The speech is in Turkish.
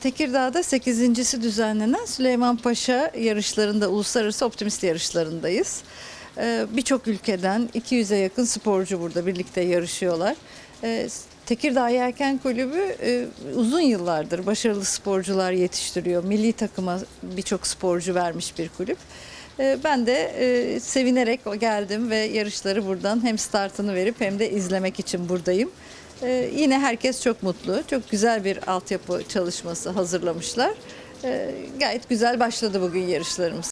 Tekirdağ'da 8.si düzenlenen Süleyman Paşa yarışlarında, uluslararası optimist yarışlarındayız. Ee, Birçok ülkeden 200'e yakın sporcu burada birlikte yarışıyorlar. Ee, Tekirdağ Yelken Kulübü e, uzun yıllardır başarılı sporcular yetiştiriyor. Milli takıma birçok sporcu vermiş bir kulüp. Ee, Ben de e, sevinerek geldim ve yarışları buradan hem startını verip hem de izlemek için buradayım. Ee, yine herkes çok mutlu. Çok güzel bir altyapı çalışması hazırlamışlar. Ee, gayet güzel başladı bugün yarışlarımız.